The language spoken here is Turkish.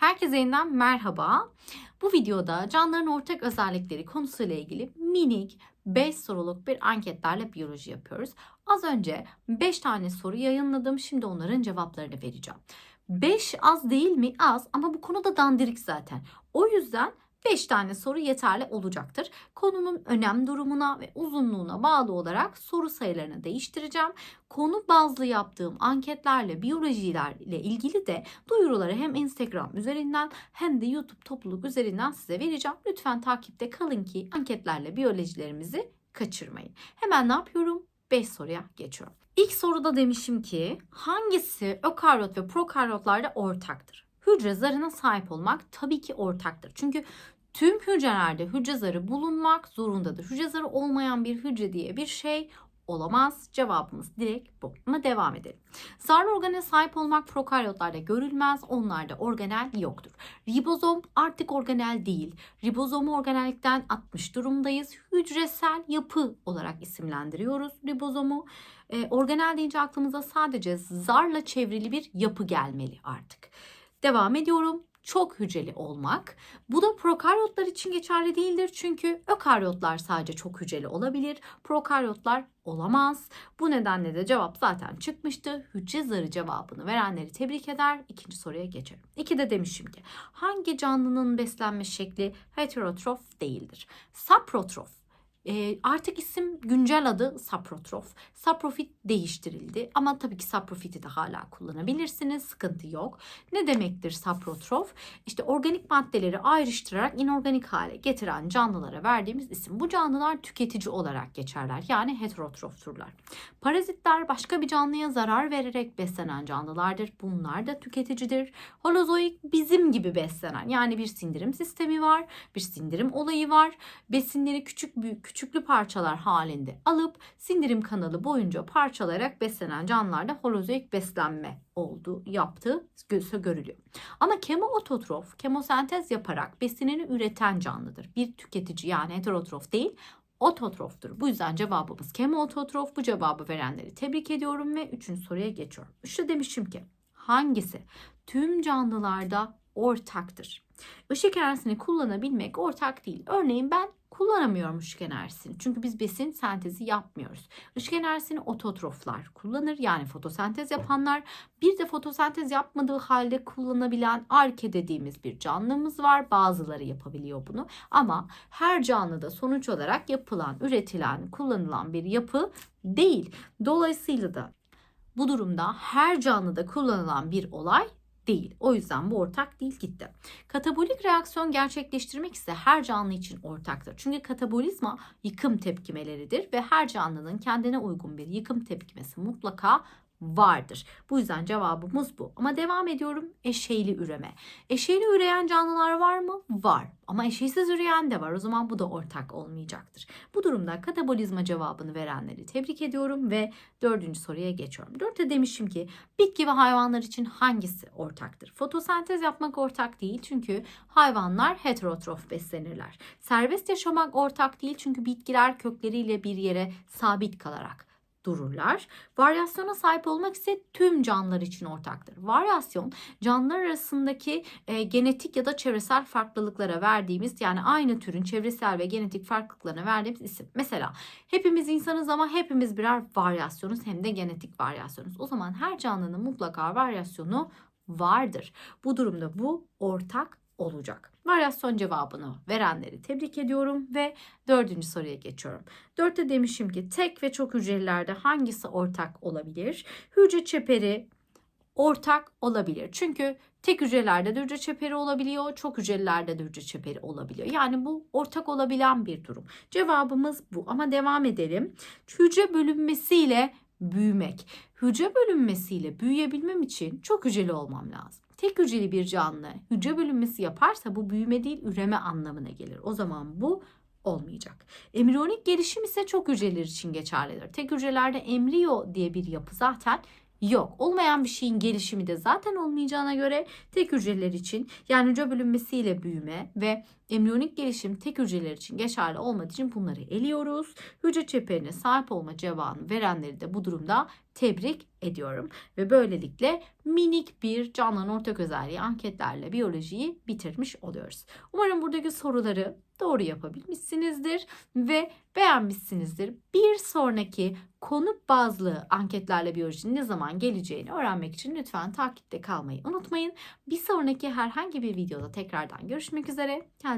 Herkese yeniden merhaba. Bu videoda canlıların ortak özellikleri konusuyla ilgili minik 5 soruluk bir anketlerle biyoloji yapıyoruz. Az önce 5 tane soru yayınladım. Şimdi onların cevaplarını vereceğim. 5 az değil mi? Az ama bu konuda dandirik zaten. O yüzden 5 tane soru yeterli olacaktır. Konunun önem durumuna ve uzunluğuna bağlı olarak soru sayılarını değiştireceğim. Konu bazlı yaptığım anketlerle biyolojilerle ilgili de duyuruları hem Instagram üzerinden hem de YouTube topluluk üzerinden size vereceğim. Lütfen takipte kalın ki anketlerle biyolojilerimizi kaçırmayın. Hemen ne yapıyorum? 5 soruya geçiyorum. İlk soruda demişim ki hangisi ökaryot ve prokaryotlarda ortaktır? Hücre zarına sahip olmak tabii ki ortaktır. Çünkü tüm hücrelerde hücre zarı bulunmak zorundadır. Hücre zarı olmayan bir hücre diye bir şey olamaz. Cevabımız direkt bu. Ama devam edelim. Zarlı organele sahip olmak prokaryotlarda görülmez. Onlarda organel yoktur. Ribozom artık organel değil. Ribozomu organellikten atmış durumdayız. Hücresel yapı olarak isimlendiriyoruz ribozomu. E, organel deyince aklımıza sadece zarla çevrili bir yapı gelmeli artık. Devam ediyorum. Çok hücreli olmak. Bu da prokaryotlar için geçerli değildir. Çünkü ökaryotlar sadece çok hücreli olabilir. Prokaryotlar olamaz. Bu nedenle de cevap zaten çıkmıştı. Hücre zarı cevabını verenleri tebrik eder. İkinci soruya geçelim. İki de demişim ki hangi canlının beslenme şekli heterotrof değildir? Saprotrof e, artık isim güncel adı saprotrof. Saprofit değiştirildi ama tabii ki saprofiti de hala kullanabilirsiniz. Sıkıntı yok. Ne demektir saprotrof? İşte organik maddeleri ayrıştırarak inorganik hale getiren canlılara verdiğimiz isim. Bu canlılar tüketici olarak geçerler. Yani heterotrofturlar. Parazitler başka bir canlıya zarar vererek beslenen canlılardır. Bunlar da tüketicidir. Holozoik bizim gibi beslenen yani bir sindirim sistemi var. Bir sindirim olayı var. Besinleri küçük büyük küçüklü parçalar halinde alıp sindirim kanalı boyunca parçalayarak beslenen canlılarda holozoik beslenme olduğu yaptığı gözü görülüyor. Ama kemoototrof kemosentez yaparak besinini üreten canlıdır. Bir tüketici yani heterotrof değil ototroftur. Bu yüzden cevabımız kemoototrof. Bu cevabı verenleri tebrik ediyorum ve üçüncü soruya geçiyorum. İşte demişim ki hangisi tüm canlılarda ortaktır? Işık enerjisini kullanabilmek ortak değil. Örneğin ben kullanamıyorum ışık enerjisini. Çünkü biz besin sentezi yapmıyoruz. Işık enerjisini ototroflar kullanır. Yani fotosentez yapanlar. Bir de fotosentez yapmadığı halde kullanabilen arke dediğimiz bir canlımız var. Bazıları yapabiliyor bunu. Ama her canlıda sonuç olarak yapılan, üretilen, kullanılan bir yapı değil. Dolayısıyla da bu durumda her canlıda kullanılan bir olay değil. O yüzden bu ortak değil gitti. Katabolik reaksiyon gerçekleştirmek ise her canlı için ortaktır. Çünkü katabolizma yıkım tepkimeleridir ve her canlının kendine uygun bir yıkım tepkimesi mutlaka vardır. Bu yüzden cevabımız bu. Ama devam ediyorum. Eşeyli üreme. Eşeyli üreyen canlılar var mı? Var. Ama eşeysiz üreyen de var. O zaman bu da ortak olmayacaktır. Bu durumda katabolizma cevabını verenleri tebrik ediyorum ve dördüncü soruya geçiyorum. Dörtte demişim ki bitki ve hayvanlar için hangisi ortaktır? Fotosentez yapmak ortak değil çünkü hayvanlar heterotrof beslenirler. Serbest yaşamak ortak değil çünkü bitkiler kökleriyle bir yere sabit kalarak dururlar. Varyasyona sahip olmak ise tüm canlılar için ortaktır. Varyasyon canlılar arasındaki e, genetik ya da çevresel farklılıklara verdiğimiz yani aynı türün çevresel ve genetik farklılıklarına verdiğimiz isim. Mesela hepimiz insanız ama hepimiz birer varyasyonuz hem de genetik varyasyonuz. O zaman her canlının mutlaka varyasyonu vardır. Bu durumda bu ortak olacak. Varyasyon cevabını verenleri tebrik ediyorum ve dördüncü soruya geçiyorum. Dörtte demişim ki tek ve çok hücrelerde hangisi ortak olabilir? Hücre çeperi ortak olabilir. Çünkü tek hücrelerde de hücre çeperi olabiliyor, çok hücrelerde de hücre çeperi olabiliyor. Yani bu ortak olabilen bir durum. Cevabımız bu ama devam edelim. Hücre bölünmesiyle büyümek. Hücre bölünmesiyle büyüyebilmem için çok hücreli olmam lazım. Tek hücreli bir canlı hücre bölünmesi yaparsa bu büyüme değil üreme anlamına gelir. O zaman bu olmayacak. Embriyonik gelişim ise çok hücreler için geçerlidir. Tek hücrelerde embriyo diye bir yapı zaten yok. Olmayan bir şeyin gelişimi de zaten olmayacağına göre tek hücreler için yani hücre bölünmesiyle büyüme ve embriyonik gelişim tek hücreler için geçerli olmadığı için bunları eliyoruz. Hücre çeperine sahip olma cevabını verenleri de bu durumda tebrik ediyorum. Ve böylelikle minik bir canlıların ortak özelliği anketlerle biyolojiyi bitirmiş oluyoruz. Umarım buradaki soruları doğru yapabilmişsinizdir ve beğenmişsinizdir. Bir sonraki konu bazlı anketlerle biyolojinin ne zaman geleceğini öğrenmek için lütfen takipte kalmayı unutmayın. Bir sonraki herhangi bir videoda tekrardan görüşmek üzere.